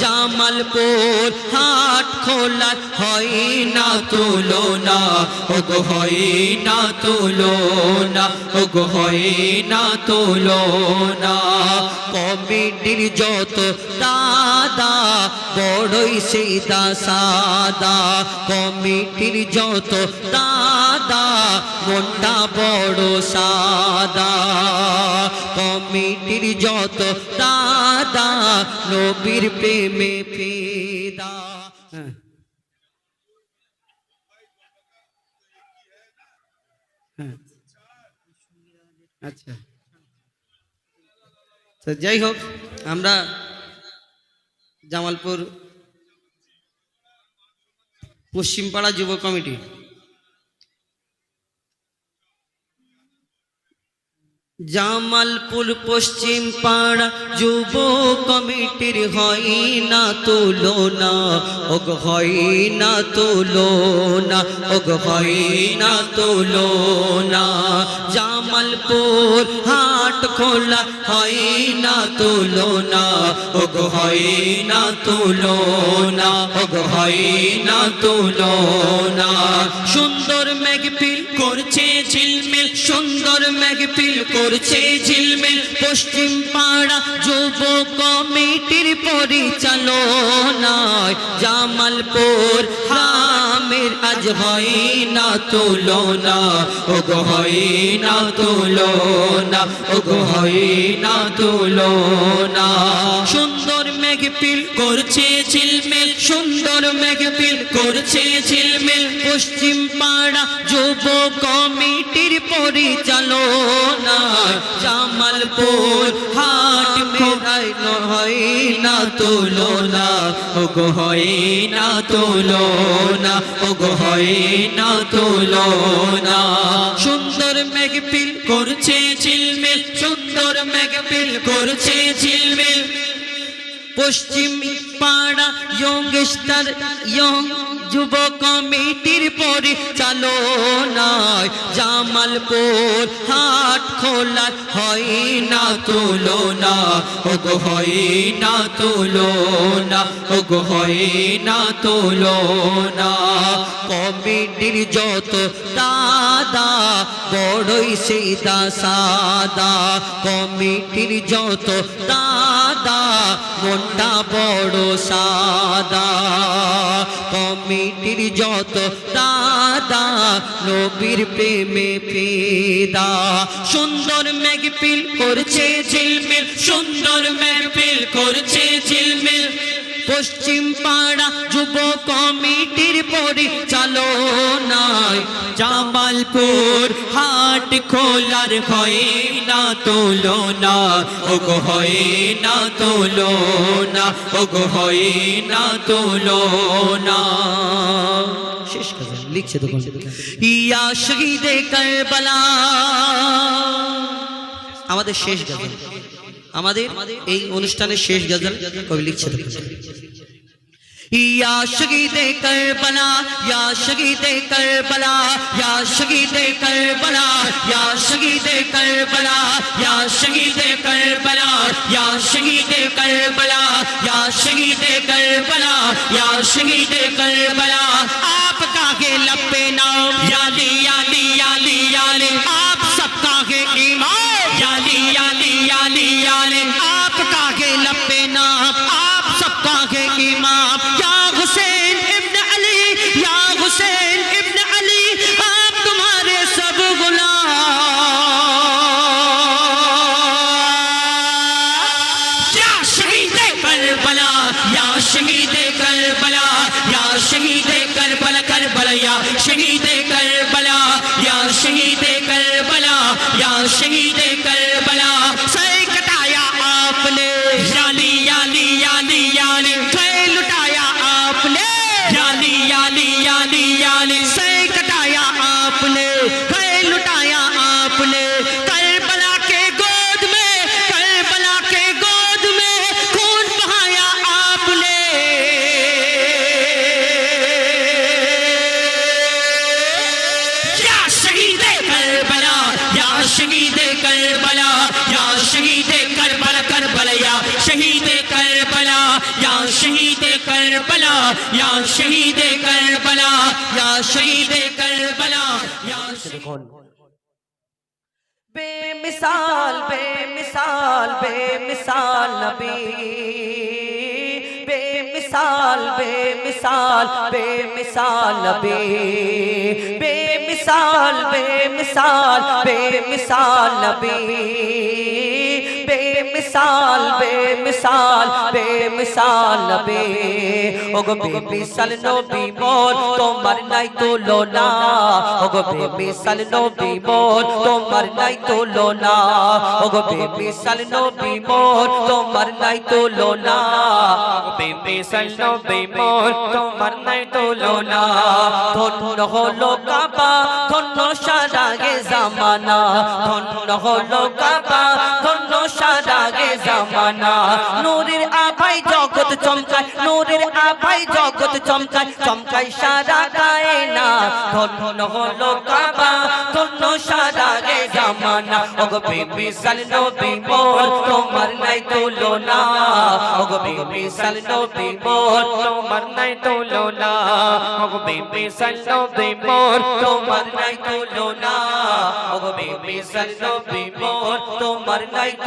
জামালপুর হাট খোলা হয় না তুলনা। ওগো হয় না তুলনা, ওগো হয় না তুলো না কমিটির যত দাদা, বড়ই সিদা সাদা। কমিটির যত দাদা মনটা বড় সাদা কমিটির যত দাদা, নবীর প্রেমে ফেদা। আচ্ছা তো যাই হোক, আমরা জামালপুর পশ্চিমপাড়া যুব কমিটি জামালপুর পশ্চিম পাড়া যুব কমিটির হয় না তুলনা। ওগ হয় না তুলনা, ওগ হয় না তুলনা। জামালপুর হাট খোলা হয় না তুলনা, ওগ হয় না তুলনা, ওগ হয় না তুলনা। সুন্দর মেঘপিল করছে সুন্দর মেঘপিল করছে ঝিলমিল। পশ্চিম পাড়া যুব কমিটির পরিচালনায় জামালপুর হামের আজ হয় না তুলনা। ওগো হয় না তুলনা, ওগো হয় না তুলনা। সুন্দর মেঘপিল করছে ঝিলমিল। সুন্দর মেঘপিল করছে ঝিলমিল। পশ্চিম পাড়া যুব কমিটির পরিচালনা জামালপুর হাট মেরাই হয় না তুলনা। ওগো হয় না তুলনা হয় না তুলনা। সুন্দর মেঘপিল করছে ঝিলমিল, সুন্দর মেঘপিল করছে ঝিলমিল। পশ্চিম পাড়া ইয়ংস্টার ইয়ং যুব কমিটির পরিচালনায় জামালপুর হাট খোলা হয় না তুলনা। ওগো হয় না তুলনা, ওগো হয় না তুলনা। কমিটির যত দাদা, বড়ই সিদা সাদা। কমিটির যত দাদা মনটা বড় সাদা। কমিটির যত দাদা, নবীর প্রেমে পেদা সুন্দর মেঘপিল করছে ঝিলমিল, সুন্দর মেঘপিল করছে ঝিলমিল। পশ্চিম পাড়া যুব কমিটির পরিচালনায় জামালপুর হাট খোলার হয় না তুলনা, ওগো হয় না তুলনা, ওগো হয় না শেষ কথা লিখছে তো ইয়া শহীদে আমাদের শেষ গজল। আমাদের এই অনুষ্ঠানের শেষ গজল কবি লিখছে یا شہید کربلا یا شہید کربلا یا شہید کربلا یا شہید کربلا یا شہید کربلا یا شہید کربلا یا شہید کربلا یا شہید کربلا آپ کا کے لپے نام یا کربلا یا شہید کربلا یا شہید کربلا یا شہید بے مثال بے مثال بے مثال نبی بے مثال بے مثال بے مثال نبی بے مثال بے مثال بے مثال نبی বেমিসাল নবী বেমিসাল বেমিসাল বেমিসাল নবী। ওগো বেমিসাল নবী মোর তোমার নাই তুলনা। ওগো বেমিসাল নবী মোর তোমার নাই তুলনা। ওগো বেমিসাল নবী মোর তোমার নাই তুলনা। বেমিসাল নবী মোর তোমার নাই তুলনা। ধন্য হলো কাবা ধন্য সারা জামানা। ধন্য হলো কাবা ধন্য সারা গে জামানা। নূরের আভাই জগৎ চমকায়, নূরের আভাই জগৎ চমকায় চমকায় সারা কায়না ধন্য হলো কাবা, ধন্য সারা গে জামানা। ওগো বেবি সাল নবী মোর তোমার নাই তুলনা। ওগো বেবি সাল নবী মোর তোমার নাই তুলনা। ওগো বেবি সাল নবী মোর তোমার নাই তুলনা। ওগো বেবি সাল নবী মোর তোমার নাই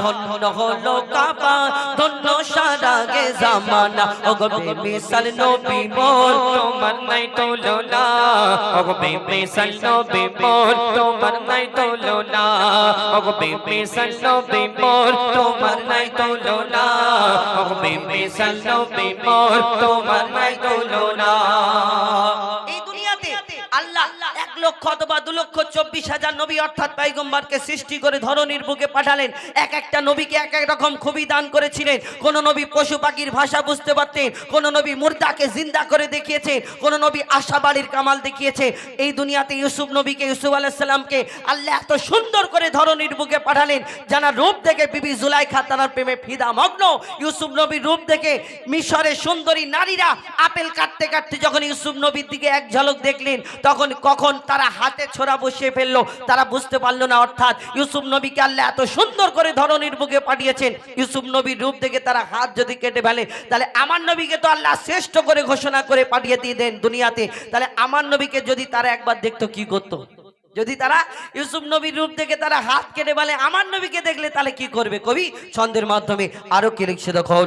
ধন্য হলো কাবা, ধন্য সারা গে জামানা। ওগো বেমিসাল নবী মোর, তোমার নাই তুলনা। ওগো বেমিসাল নবী মোর, তোমার নাই তুলনা। ওগো বেমিসাল নবী মোর, তোমার নাই তুলনা। ওগো বেমিসাল নবী মোর, তোমার নাই আল্লাহ এক লক্ষ অথবা দু লক্ষ চব্বিশ হাজার নবী অর্থাৎ পাইগম্বারকে সৃষ্টি করে ধরনীর বুকে পাঠালেন। এক একটা নবীকে এক এক রকম খুবই দান করেছিলেন। কোন নবী পশু পাখির ভাষা বুঝতে পারতেন, কোন নবী মুর্দাকে জিন্দা করে দেখিয়েছে কোন নবী আশাবাড়ির কামাল দেখিয়েছে। এই দুনিয়াতে ইউসুফ নবীকে, ইউসুফ আলাইসাল্লামকে আল্লাহ এত সুন্দর করে ধরনীর বুকে পাঠালেন জানা রূপ দেখে বিবি জুলাইখা তার প্রেমে ফিদা মগ্ন। ইউসুফ নবীর রূপ দেখে মিশরের সুন্দরী নারীরা আপেল কাটতে কাটতে যখন ইউসুফ নবীর দিকে এক ঝলক দেখলেন, তখন কখন তারা হাতে ছোড়া বসিয়ে ফেলল। তারা বুঝতে পারল না, অর্থাৎ ইউসুফ নবীকে আল্লাহ এত সুন্দর করে ধরনীর বুকে পাঠিয়েছেন। ইউসুফ নবীর রূপ দেখে তারা হাত যদি কেটে ফেলে, তাহলে আমার নবীকে তো আল্লাহ শ্রেষ্ঠ করে ঘোষণা করে পাঠিয়ে দিয়ে দেন দুনিয়াতে। তাহলে আমার নবীকে যদি তারা একবার দেখতো, কি করতো? যদি তারা ইউসুফ নবীর রূপ দেখে তারা হাত কেটে বলে আমার নবীকে দেখলে তাহলে কি করবে কবি? ছন্দের মাধ্যমে আরও কি লিখছে দেখুন।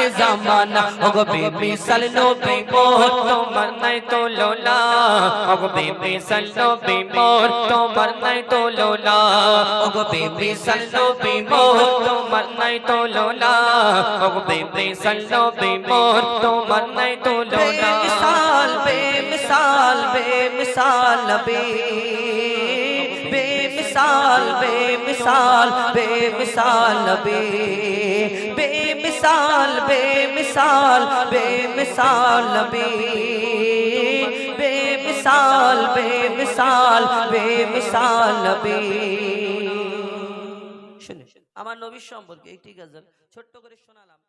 জামানা, ওগো বেমিসাল নবী মোর, তোমার নাই তুলনা ওগো বেমিসাল নবী মোর, তোমার নাই তুলনা ওগো বেমিসাল নবী মোর, তোমার নাই তুলনা ওগো বেমিসাল নবী মোর, তোমার নাই তুলনা বেমিসাল বেমিসাল বেমিসাল নবী। مثال، بے مثال بے مثال، نبی، بے مثال بے مثال بے مثال، نبی، بے مثال بے مثال بے مثال، نبی۔ شنو شنو امان نوی আমার নবীর সম্পর্কে একটি গজল ছোট্ট করে শোনালাম।